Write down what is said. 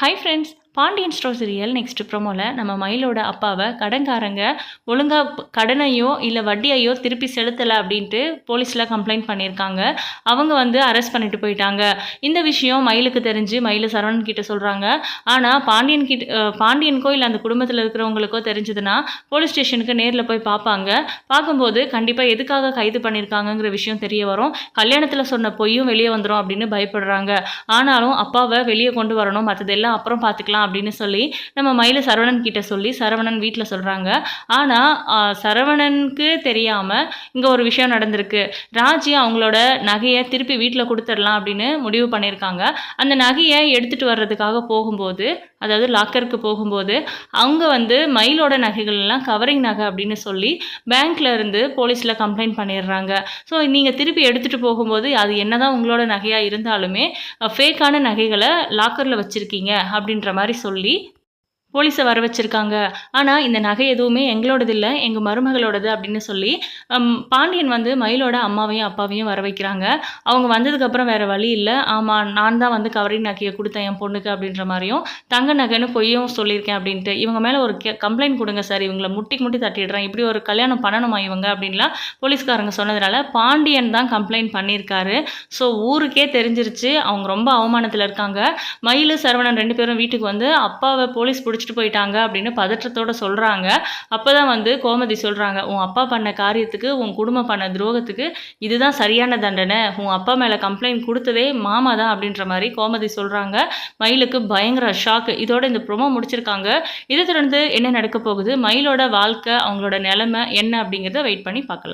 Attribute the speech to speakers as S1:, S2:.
S1: Hi friends Pandian store serial next ப்ரோமோவில் நம்ம மயிலோட அப்பாவை கடன்காரங்க ஒழுங்காக கடனையோ இல்லை வட்டியையோ திருப்பி செலுத்தலை அப்படின்ட்டு போலீஸில் கம்ப்ளைண்ட் பண்ணியிருக்காங்க. அவங்க வந்து அரெஸ்ட் பண்ணிட்டு போயிட்டாங்க. இந்த விஷயம் மயிலுக்கு தெரிஞ்சு மயில் சரவணன் கிட்ட சொல்கிறாங்க ஆனால் பாண்டியன் கிட்ட பாண்டியனுக்கோ இல்லை அந்த குடும்பத்தில் இருக்கிறவங்களுக்கோ தெரிஞ்சதுன்னா போலீஸ் ஸ்டேஷனுக்கு நேரில் போய் பார்ப்பாங்க பார்க்கும்போது கண்டிப்பாக எதுக்காக கைது பண்ணியிருக்காங்கங்கிற விஷயம் தெரிய வரும். கல்யாணத்தில் சொன்ன பொய்யும் வெளியே வந்துடும் அப்படின்னு பயப்படுறாங்க. ஆனாலும் அப்பாவை வெளியே கொண்டு வரணும் மற்றதெல்லாம் அப்புறம் பார்த்துக்கலாம் அப்படின்னு சொல்லி நம்ம மயில சரவணன் கிட்ட சொல்லி சரவணன் வீட்டில் சொல்கிறாங்க ஆனால் சரவணனுக்கு தெரியாமல் இங்கே ஒரு விஷயம் நடந்திருக்கு. ராஜி அவங்களோட நகையை திருப்பி வீட்டில் கொடுத்துடலாம் அப்படின்னு முடிவு பண்ணியிருக்காங்க. அந்த நகையை எடுத்துகிட்டு வர்றதுக்காக போகும்போது அதாவது லாக்கருக்கு போகும்போது அவங்க வந்து மயிலோட நகைகள் எல்லாம் கவரிங் நகை அப்படின்னு சொல்லி பேங்க்ல இருந்து போலீஸில் கம்ப்ளைண்ட் பண்ணிடுறாங்க. ஸோ நீங்கள் திருப்பி எடுத்துகிட்டு போகும்போது அது என்னதான் உங்களோட நகையாக இருந்தாலுமே ஃபேக்கான நகைகளை லாக்கரில் வச்சுருக்கீங்க அப்படின்ற மாதிரி சொல்லி போலீஸை வர வச்சுருக்காங்க. ஆனால் இந்த நகை எதுவுமே எங்களோடது இல்லை எங்கள் மருமகளோடது அப்படின்னு சொல்லி பாண்டியன் வந்து மயிலோட அம்மாவையும் அப்பாவையும் வர வைக்கிறாங்க. அவங்க வந்ததுக்கப்புறம் வேறு வழி இல்லை. ஆமாம் நான் தான் வந்து கவரிங் நகையை கொடுத்தேன் என் பொண்ணுக்கு அப்படின்ற மாதிரியும் தங்க நகைன்னு பொய்யும் சொல்லியிருக்கேன் அப்படின்ட்டு. இவங்க மேலே ஒரு கம்ப்ளைண்ட் கொடுங்க சார் இவங்களை முட்டி முட்டி தட்டிடுறேன். இப்படி ஒரு கல்யாணம் பண்ணணுமா இவங்க அப்படின்லாம் போலீஸ்காரங்க சொன்னதுனால பாண்டியன் தான் கம்ப்ளைண்ட் பண்ணியிருக்காரு. ஸோ ஊருக்கே தெரிஞ்சிருச்சு. அவங்க ரொம்ப அவமானத்தில் இருக்காங்க. மயில் சரவணன் ரெண்டு பேரும் வீட்டுக்கு வந்து அப்பாவை போலீஸ் பிடிச்சி பிடிச்சிட்டு போயிட்டாங்க அப்படின்னு பதற்றத்தோட சொல்கிறாங்க அப்போ தான் வந்து கோமதி சொல்கிறாங்க உன் அப்பா பண்ண காரியத்துக்கு உன் குடும்பம் பண்ண துரோகத்துக்கு இதுதான் சரியான தண்டனை. உன் அப்பா மேலே கம்ப்ளைண்ட் கொடுத்ததே மாமா தான் அப்படின்ற மாதிரி கோமதி சொல்கிறாங்க மயிலுக்கு பயங்கர ஷாக்கு இதோட இந்த ப்ரோமோ முடிச்சிருக்காங்க. இதை தொடர்ந்து என்ன நடக்க போகுது? மயிலோட வாழ்க்கை அவங்களோட நிலைமை என்ன அப்படிங்கிறத வெயிட் பண்ணி பார்க்கலாம்.